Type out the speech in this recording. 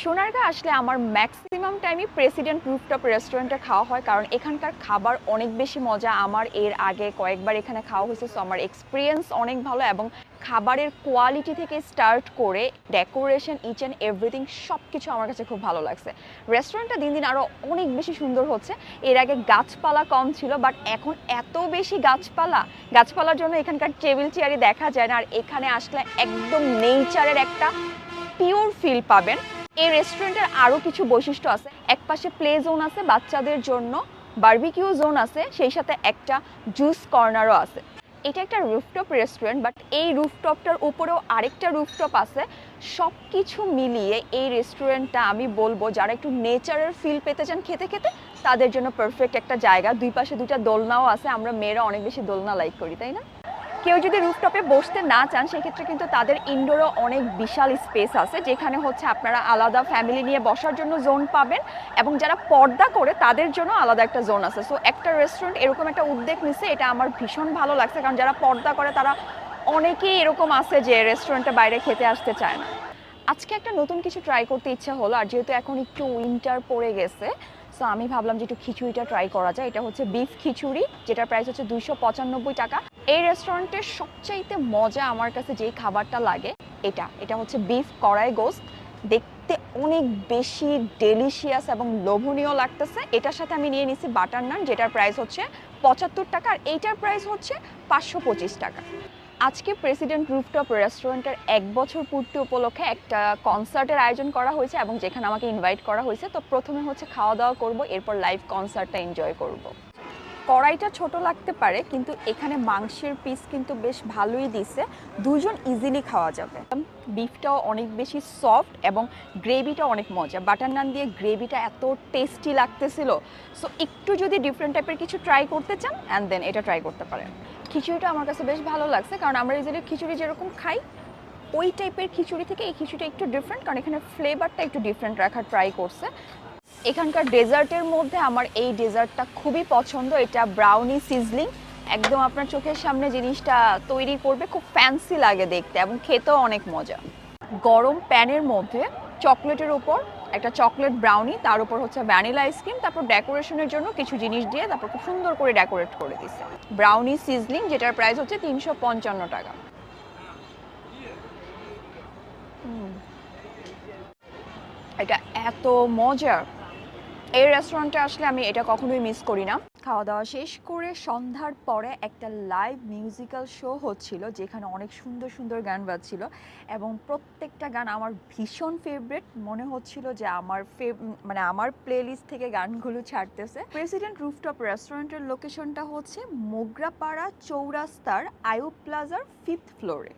সোনারগাঁ আসলে আমার ম্যাক্সিমাম টাইমই প্রেসিডেন্ট রুফটপ রেস্টুরেন্টে খাওয়া হয়, কারণ এখানকার খাবার অনেক বেশি মজা। আমার এর আগে কয়েকবার এখানে খাওয়া হয়েছে সো আমার এক্সপিরিয়েন্স অনেক ভালো এবং খাবারের কোয়ালিটি থেকে স্টার্ট করে ডেকোরেশন ইচ অ্যান্ড এভরিথিং সব কিছু আমার কাছে খুব ভালো লাগছে। রেস্টুরেন্টটা দিন দিন আরও অনেক বেশি সুন্দর হচ্ছে। এর আগে গাছপালা কম ছিল বাট এখন এত বেশি গাছপালা, গাছপালার জন্য এখানকার টেবিল চেয়ারই দেখা যায় না, আর এখানে আসলে একদম নেচারের একটা পিওর ফিল পাবেন। এই রেস্টুরেন্টের আরও কিছু বৈশিষ্ট্য আছে। এক পাশে প্লে জোন আছে, বাচ্চাদের জন্য বারবিকিউ জোন আছে, সেই সাথে একটা জুস কর্নারও আছে। এটা একটা রুফটপ রেস্টুরেন্ট বাট এই রুফটপটার উপরেও আরেকটা রুফটপ আছে। সব কিছু মিলিয়ে এই রেস্টুরেন্টটা আমি বলব, যারা একটু নেচারের ফিল পেতে চান খেতে খেতে, তাদের জন্য পারফেক্ট একটা জায়গা। দুই পাশে দুইটা দোলনাও আছে, আমরা মেয়েরা অনেক বেশি দোলনা লাইক করি, তাই না? কেউ যদি রুফটপে বসতে না চান, সেক্ষেত্রে কিন্তু তাদের ইনডোরও অনেক বিশাল স্পেস আছে, যেখানে হচ্ছে আপনারা আলাদা ফ্যামিলি নিয়ে বসার জন্য জোন পাবেন এবং যারা পর্দা করে, তাদের জন্য আলাদা একটা জোন আছে। সো একটা রেস্টুরেন্ট এরকম একটা উদ্যোগ নিচ্ছে, এটা আমার ভীষণ ভালো লাগছে, কারণ যারা পর্দা করে, তারা অনেকেই এরকম আছে যে রেস্টুরেন্টে বাইরে খেতে আসতে চায় না। আজকে একটা নতুন কিছু ট্রাই করতে ইচ্ছা হলো, আর যেহেতু এখন একটু উইন্টার পড়ে গেছে সো আমি ভাবলাম যে একটু খিচুড়িটা ট্রাই করা যায়। এটা হচ্ছে বিফ খিচুড়ি, যেটার প্রাইস হচ্ছে দুইশো পঁচানব্বই টাকা। এই রেস্টুরেন্টের সবচাইতে মজা আমার কাছে যেই খাবারটা লাগে, এটা। এটা হচ্ছে বিফ কড়াই গোস্ত। দেখতে অনেক বেশি ডেলিশিয়াস এবং লোভনীয় লাগতেছে। এটার সাথে আমি নিয়ে নিছি বাটার নান যেটার প্রাইস হচ্ছে পঁচাত্তর টাকা আর এইটার প্রাইস হচ্ছে পাঁচশো পঁচিশ টাকা। আজকে প্রেসিডেন্ট রুফটপ রেস্টুরেন্টের এক বছর পূর্তি উপলক্ষে একটা কনসার্টের আয়োজন করা হয়েছে এবং যেখানে আমাকে ইনভাইট করা হয়েছে। তো প্রথমে হচ্ছে খাওয়া দাওয়া করব, এরপর লাইভ কনসার্টটা এনজয় করব। কড়াইটা ছোট লাগতে পারে, কিন্তু এখানে মাংসের পিস কিন্তু বেশ ভালোই দিছে। দুজন ইজিলি খাওয়া যাবে। বিফটাও অনেক বেশি সফট এবং গ্রেভিটা অনেক মজা। বাটার নান দিয়ে গ্রেভিটা এত টেস্টি লাগতেছিল। সো একটু যদি ডিফারেন্ট টাইপের কিছু ট্রাই করতে চান অ্যান্ড দেন এটা ট্রাই করতে পারেন। খিচুড়িটা আমার কাছে বেশ ভালো লাগছে, কারণ আমরা ইজিলি খিচুড়ি যেরকম খাই, ওই টাইপের খিচুড়ি থেকে এই খিচুড়িটা একটু ডিফারেন্ট কারণ এখানে ফ্লেভারটা একটু ডিফারেন্ট রাখার ট্রাই করছে। এখানকার ডেজার্টের মধ্যে আমার এই ডেজার্টটা খুবই পছন্দ। এটা ব্রাউনি সিজলিং একদম আপনার চোখের সামনে জিনিসটা তৈরি করবে, খুব ফ্যান্সি লাগে দেখতে এবং খেতেও অনেক মজা। গরম প্যানের মধ্যে চকলেটের উপর একটা চকলেট ব্রাউনি তার উপর হচ্ছে ভ্যানিলা আইসক্রিম তারপর ডেকোরেশনের জন্য কিছু জিনিস দিয়ে তারপর খুব সুন্দর করে ডেকোরেট করে দিছে। ব্রাউনি সিজলিং যেটার প্রাইস হচ্ছে তিনশো পঞ্চান্ন টাকা। এটা এত মজার। এই রেস্টুরেন্টে আসলে আমি এটা কখনোই মিস করি না। খাওয়া দাওয়া শেষ করে সন্ধ্যার পরে একটা লাইভ মিউজিক্যাল শো হচ্ছিল, যেখানে অনেক সুন্দর সুন্দর গান বাজছিল এবং প্রত্যেকটা গান আমার ভীষণ ফেভারিট মনে হচ্ছিল যে আমার মানে আমার প্লেলিস্ট থেকে গানগুলো ছাড়তেছে। প্রেসিডেন্ট রুফটপ রেস্টুরেন্টের লোকেশনটা হচ্ছে মোগরাপাড়া চৌরাস্তার আয়ুব প্লাজার ফিফথ ফ্লোরে